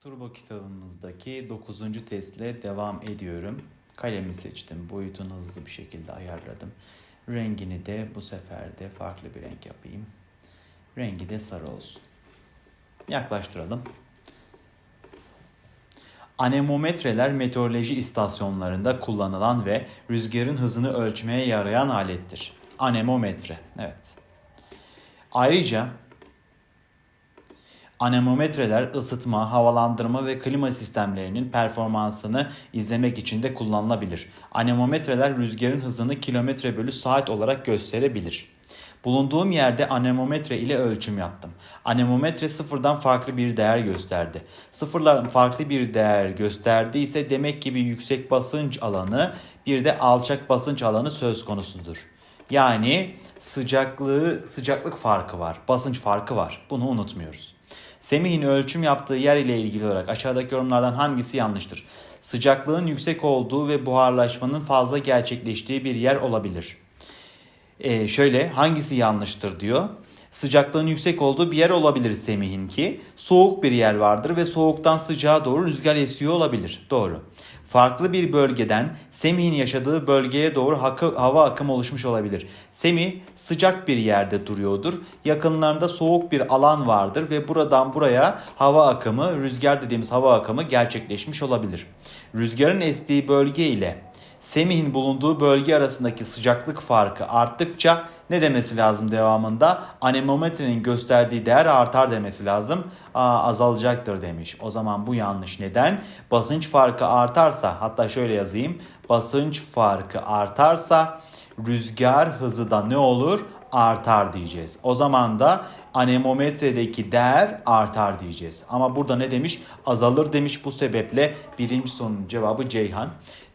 Turbo kitabımızdaki 9. testle devam ediyorum. Kalemi seçtim. Boyutunu hızlı bir şekilde ayarladım. Rengini de bu sefer de farklı bir renk yapayım. Rengi de sarı olsun. Yaklaştıralım. Anemometreler meteoroloji istasyonlarında kullanılan ve rüzgarın hızını ölçmeye yarayan alettir. Anemometre. Evet. Ayrıca Anemometreler ısıtma, havalandırma ve klima sistemlerinin performansını izlemek için de kullanılabilir. Anemometreler rüzgarın hızını kilometre bölü saat olarak gösterebilir. Bulunduğum yerde anemometre ile ölçüm yaptım. Anemometre sıfırdan farklı bir değer gösterdi. Sıfırdan farklı bir değer gösterdiyse demek ki bir yüksek basınç alanı bir de alçak basınç alanı söz konusudur. Yani sıcaklığı sıcaklık farkı var, basınç farkı var. Bunu unutmuyoruz. Semih'in ölçüm yaptığı yer ile ilgili olarak aşağıdaki yorumlardan hangisi yanlıştır? Sıcaklığın yüksek olduğu ve buharlaşmanın fazla gerçekleştiği bir yer olabilir. Ee, şöyle hangisi yanlıştır diyor. Sıcaklığın yüksek olduğu bir yer olabilir Semih'in ki. Soğuk bir yer vardır ve soğuktan sıcağa doğru rüzgar esiyor olabilir. Doğru. Farklı bir bölgeden Semih'in yaşadığı bölgeye doğru hava akımı oluşmuş olabilir. Semih sıcak bir yerde duruyordur. Yakınlarında soğuk bir alan vardır ve buradan buraya hava akımı, rüzgar dediğimiz hava akımı gerçekleşmiş olabilir. Rüzgarın estiği bölge ile Semih'in bulunduğu bölge arasındaki sıcaklık farkı arttıkça ne demesi lazım devamında? Anemometrenin gösterdiği değer artar demesi lazım. Aa, azalacaktır demiş. O zaman bu yanlış. Neden? Basınç farkı artarsa hatta şöyle yazayım. Basınç farkı artarsa rüzgar hızı da ne olur? Artar diyeceğiz. O zaman da anemometredeki değer artar diyeceğiz. Ama burada ne demiş? Azalır demiş bu sebeple birinci sorunun cevabı Ceyhan.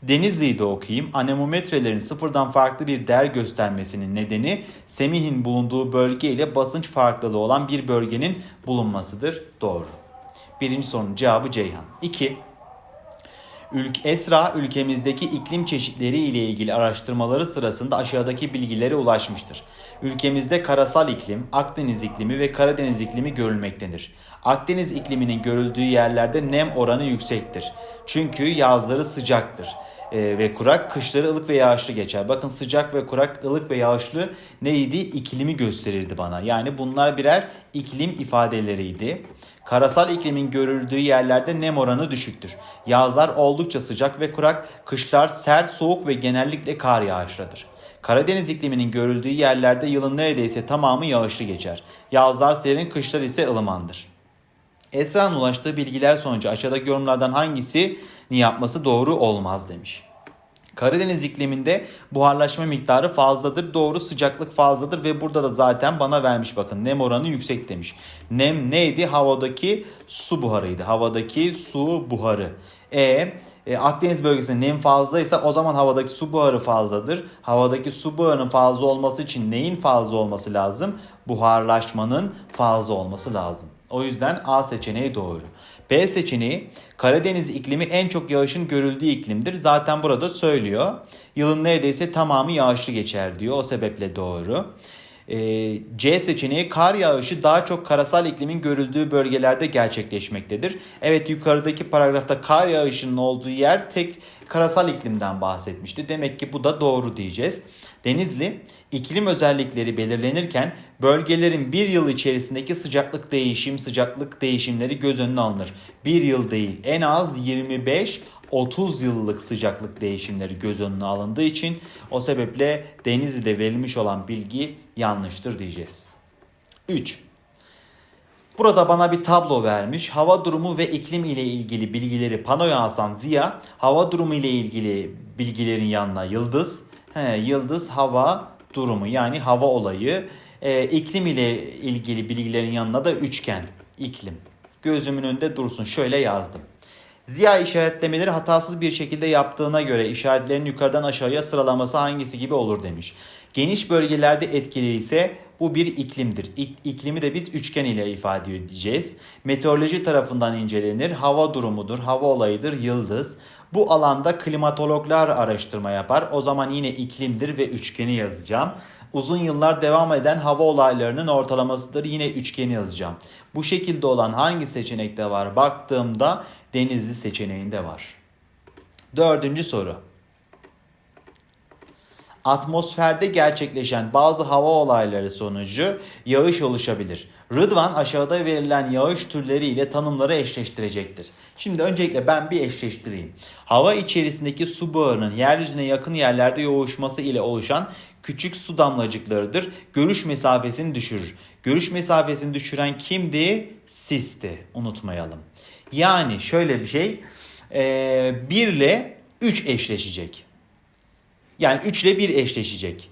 Denizli'yi de okuyayım. Anemometrelerin sıfırdan farklı bir değer göstermesinin nedeni Semih'in bulunduğu bölge ile basınç farklılığı olan bir bölgenin bulunmasıdır. Doğru. Birinci sorunun cevabı Ceyhan. 2. Ülk Esra ülkemizdeki iklim çeşitleri ile ilgili araştırmaları sırasında aşağıdaki bilgilere ulaşmıştır. Ülkemizde karasal iklim, Akdeniz iklimi ve Karadeniz iklimi görülmektedir. Akdeniz ikliminin görüldüğü yerlerde nem oranı yüksektir. Çünkü yazları sıcaktır Ee, ve kurak, kışları ılık ve yağışlı geçer. Bakın sıcak ve kurak, ılık ve yağışlı neydi? İklimi gösterirdi bana. Yani bunlar birer iklim ifadeleriydi. Karasal iklimin görüldüğü yerlerde nem oranı düşüktür. Yazlar oldukça sıcak ve kurak, kışlar sert, soğuk ve genellikle kar yağışlıdır. Karadeniz ikliminin görüldüğü yerlerde yılın neredeyse tamamı yağışlı geçer. Yazlar serin, kışlar ise ılımandır. Esra'nın ulaştığı bilgiler sonucu aşağıdaki yorumlardan hangisini yapması doğru olmaz demiş. Karadeniz ikliminde buharlaşma miktarı fazladır. Doğru sıcaklık fazladır ve burada da zaten bana vermiş bakın nem oranı yüksek demiş. Nem neydi? Havadaki su buharıydı. Havadaki su buharı. E, e Akdeniz bölgesinde nem fazlaysa o zaman havadaki su buharı fazladır. Havadaki su buharının fazla olması için neyin fazla olması lazım? Buharlaşmanın fazla olması lazım. O yüzden A seçeneği doğru. B seçeneği Karadeniz iklimi en çok yağışın görüldüğü iklimdir. Zaten burada söylüyor. Yılın neredeyse tamamı yağışlı geçer diyor. O sebeple doğru. Ee, C seçeneği kar yağışı daha çok karasal iklimin görüldüğü bölgelerde gerçekleşmektedir. Evet yukarıdaki paragrafta kar yağışının olduğu yer tek karasal iklimden bahsetmişti. Demek ki bu da doğru diyeceğiz. Denizli, iklim özellikleri belirlenirken bölgelerin bir yıl içerisindeki sıcaklık değişim, sıcaklık değişimleri göz önüne alınır. Bir yıl değil en az 25 30 yıllık sıcaklık değişimleri göz önüne alındığı için o sebeple Denizli'de verilmiş olan bilgi yanlıştır diyeceğiz. 3. Burada bana bir tablo vermiş. Hava durumu ve iklim ile ilgili bilgileri panoya asan Ziya, hava durumu ile ilgili bilgilerin yanına yıldız, he, yıldız hava durumu yani hava olayı, e, iklim ile ilgili bilgilerin yanına da üçgen, iklim. Gözümün önünde dursun. Şöyle yazdım. Ziya işaretlemeleri hatasız bir şekilde yaptığına göre işaretlerin yukarıdan aşağıya sıralaması hangisi gibi olur demiş. Geniş bölgelerde etkili ise bu bir iklimdir. İk, iklimi de biz üçgen ile ifade edeceğiz. Meteoroloji tarafından incelenir. Hava durumudur, hava olayıdır, yıldız. Bu alanda klimatologlar araştırma yapar. O zaman yine iklimdir ve üçgeni yazacağım. uzun yıllar devam eden hava olaylarının ortalamasıdır. Yine üçgeni yazacağım. Bu şekilde olan hangi seçenekte var? Baktığımda Denizli seçeneğinde var. Dördüncü soru. Atmosferde gerçekleşen bazı hava olayları sonucu yağış oluşabilir. Rıdvan aşağıda verilen yağış türleri ile tanımları eşleştirecektir. Şimdi öncelikle ben bir eşleştireyim. Hava içerisindeki su buharının yeryüzüne yakın yerlerde yoğuşması ile oluşan küçük su damlacıklarıdır. Görüş mesafesini düşürür. Görüş mesafesini düşüren kimdi? Sisti. Unutmayalım. Yani şöyle bir şey. 1 ile 3 eşleşecek. Yani 3 ile 1 eşleşecek.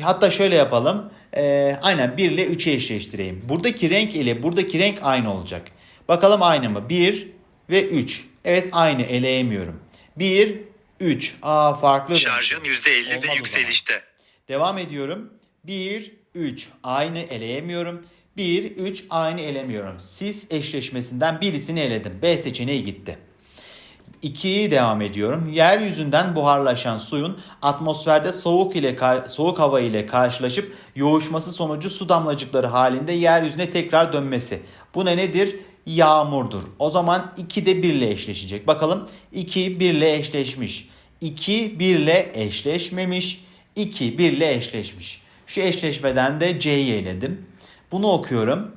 Hatta şöyle yapalım. Ee, aynen 1 ile 3'ü eşleştireyim. Buradaki renk ile buradaki renk aynı olacak. Bakalım aynı mı? 1 ve 3. Evet aynı eleyemiyorum. 1, 3. Aa farklı. Şarjın %50 Olmaz ve yükselişte. Devam ediyorum. 1, 3. Aynı eleyemiyorum. 1, 3 aynı elemiyorum. Sis eşleşmesinden birisini eledim. B seçeneği gitti. 2'yi devam ediyorum. Yeryüzünden buharlaşan suyun atmosferde soğuk ile soğuk hava ile karşılaşıp yoğuşması sonucu su damlacıkları halinde yeryüzüne tekrar dönmesi. Bu ne nedir? Yağmurdur. O zaman 2 de 1 ile eşleşecek. Bakalım 2 1 ile eşleşmiş. 2 1 ile eşleşmemiş. 2 1 ile eşleşmiş. Şu eşleşmeden de C'yi eledim. Bunu okuyorum.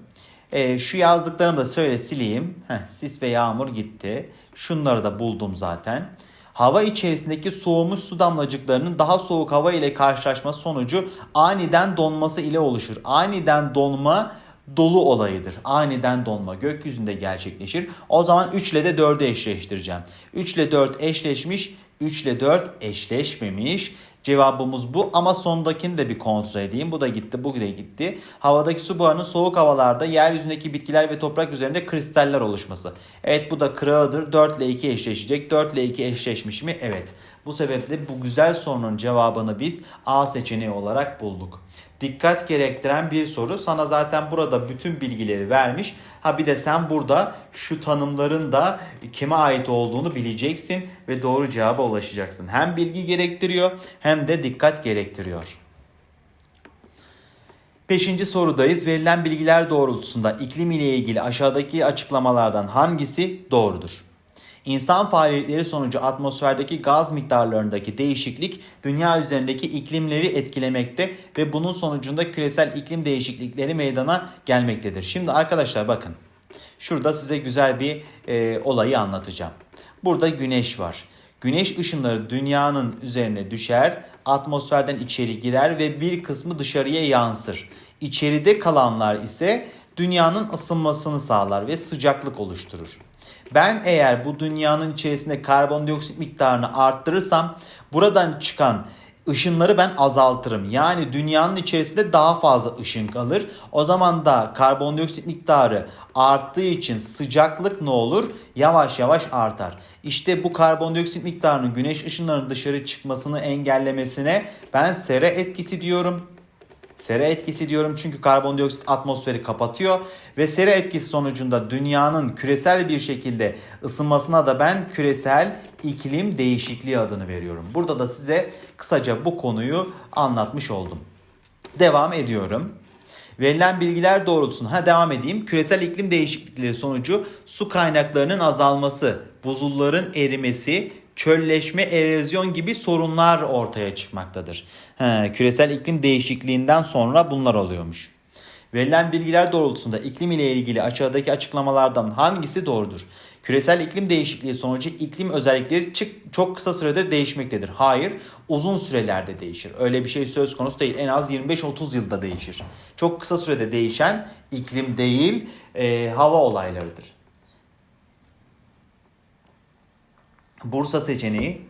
E, şu yazdıklarımı da söyle sileyim. Heh, sis ve yağmur gitti. Şunları da buldum zaten. Hava içerisindeki soğumuş su damlacıklarının daha soğuk hava ile karşılaşması sonucu aniden donması ile oluşur. Aniden donma dolu olayıdır. Aniden donma gökyüzünde gerçekleşir. O zaman 3 ile de 4'ü eşleştireceğim. 3 ile 4 eşleşmiş, 3 ile 4 eşleşmemiş. Cevabımız bu ama sondakini de bir kontrol edeyim. Bu da gitti, bu da gitti. Havadaki su buharının soğuk havalarda yeryüzündeki bitkiler ve toprak üzerinde kristaller oluşması. Evet bu da kırağıdır. 4 ile 2 eşleşecek. 4 ile 2 eşleşmiş mi? Evet. Bu sebeple bu güzel sorunun cevabını biz A seçeneği olarak bulduk. Dikkat gerektiren bir soru. Sana zaten burada bütün bilgileri vermiş. Ha bir de sen burada şu tanımların da kime ait olduğunu bileceksin ve doğru cevaba ulaşacaksın. Hem bilgi gerektiriyor hem de dikkat gerektiriyor. Beşinci sorudayız. Verilen bilgiler doğrultusunda iklim ile ilgili aşağıdaki açıklamalardan hangisi doğrudur? İnsan faaliyetleri sonucu atmosferdeki gaz miktarlarındaki değişiklik dünya üzerindeki iklimleri etkilemekte ve bunun sonucunda küresel iklim değişiklikleri meydana gelmektedir. Şimdi arkadaşlar bakın. Şurada size güzel bir e, olayı anlatacağım. Burada güneş var. Güneş ışınları dünyanın üzerine düşer, atmosferden içeri girer ve bir kısmı dışarıya yansır. İçeride kalanlar ise dünyanın ısınmasını sağlar ve sıcaklık oluşturur. Ben eğer bu dünyanın içerisinde karbondioksit miktarını arttırırsam buradan çıkan ışınları ben azaltırım. Yani dünyanın içerisinde daha fazla ışın kalır. O zaman da karbondioksit miktarı arttığı için sıcaklık ne olur? Yavaş yavaş artar. İşte bu karbondioksit miktarının güneş ışınlarının dışarı çıkmasını engellemesine ben sera etkisi diyorum. Sera etkisi diyorum çünkü karbondioksit atmosferi kapatıyor ve sera etkisi sonucunda dünyanın küresel bir şekilde ısınmasına da ben küresel iklim değişikliği adını veriyorum. Burada da size kısaca bu konuyu anlatmış oldum. Devam ediyorum. Verilen bilgiler doğrultusunda ha devam edeyim. Küresel iklim değişiklikleri sonucu su kaynaklarının azalması, buzulların erimesi, çölleşme, erozyon gibi sorunlar ortaya çıkmaktadır. He, küresel iklim değişikliğinden sonra bunlar oluyormuş. Verilen bilgiler doğrultusunda iklim ile ilgili aşağıdaki açıklamalardan hangisi doğrudur? Küresel iklim değişikliği sonucu iklim özellikleri çok kısa sürede değişmektedir. Hayır, uzun sürelerde değişir. Öyle bir şey söz konusu değil. En az 25-30 yılda değişir. Çok kısa sürede değişen iklim değil, e, hava olaylarıdır. Bursa seçeneği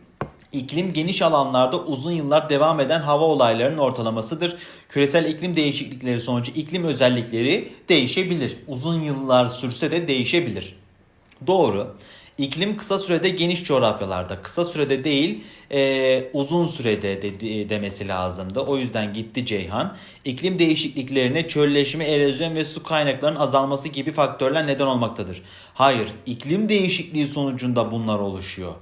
İklim geniş alanlarda uzun yıllar devam eden hava olaylarının ortalamasıdır. Küresel iklim değişiklikleri sonucu iklim özellikleri değişebilir. Uzun yıllar sürse de değişebilir. Doğru. İklim kısa sürede geniş coğrafyalarda, kısa sürede değil e, uzun sürede de, demesi lazımdı. O yüzden gitti Ceyhan. İklim değişikliklerine çölleşme, erozyon ve su kaynaklarının azalması gibi faktörler neden olmaktadır. Hayır, iklim değişikliği sonucunda bunlar oluşuyor.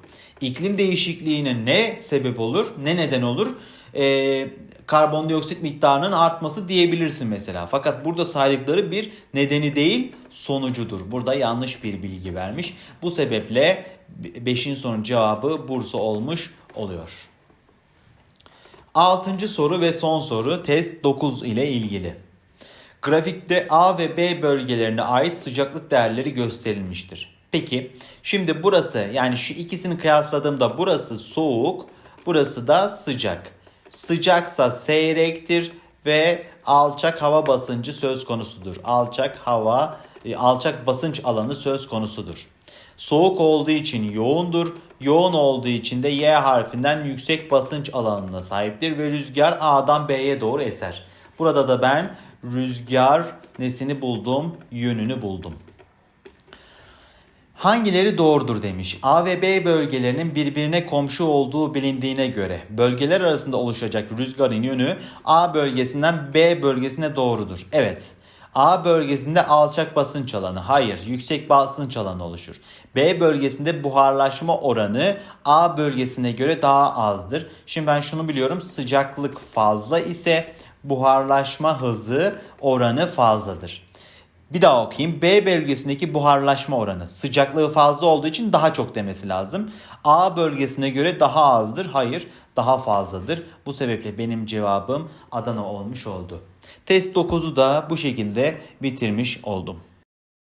İklim değişikliğine ne sebep olur, ne neden olur? E, karbondioksit miktarının artması diyebilirsin mesela. Fakat burada saydıkları bir nedeni değil sonucudur. Burada yanlış bir bilgi vermiş. Bu sebeple 5'in sorunun cevabı Bursa olmuş oluyor. Altıncı soru ve son soru test 9 ile ilgili. Grafikte A ve B bölgelerine ait sıcaklık değerleri gösterilmiştir. Peki şimdi burası yani şu ikisini kıyasladığımda burası soğuk, burası da sıcak. Sıcaksa seyrektir ve alçak hava basıncı söz konusudur. Alçak hava, e, alçak basınç alanı söz konusudur. Soğuk olduğu için yoğundur. Yoğun olduğu için de Y harfinden yüksek basınç alanına sahiptir ve rüzgar A'dan B'ye doğru eser. Burada da ben rüzgar nesini buldum, yönünü buldum. Hangileri doğrudur demiş. A ve B bölgelerinin birbirine komşu olduğu bilindiğine göre bölgeler arasında oluşacak rüzgarın yönü A bölgesinden B bölgesine doğrudur. Evet. A bölgesinde alçak basınç alanı, hayır yüksek basınç alanı oluşur. B bölgesinde buharlaşma oranı A bölgesine göre daha azdır. Şimdi ben şunu biliyorum sıcaklık fazla ise buharlaşma hızı oranı fazladır. Bir daha okuyayım. B bölgesindeki buharlaşma oranı sıcaklığı fazla olduğu için daha çok demesi lazım. A bölgesine göre daha azdır. Hayır, daha fazladır. Bu sebeple benim cevabım Adana olmuş oldu. Test 9'u da bu şekilde bitirmiş oldum.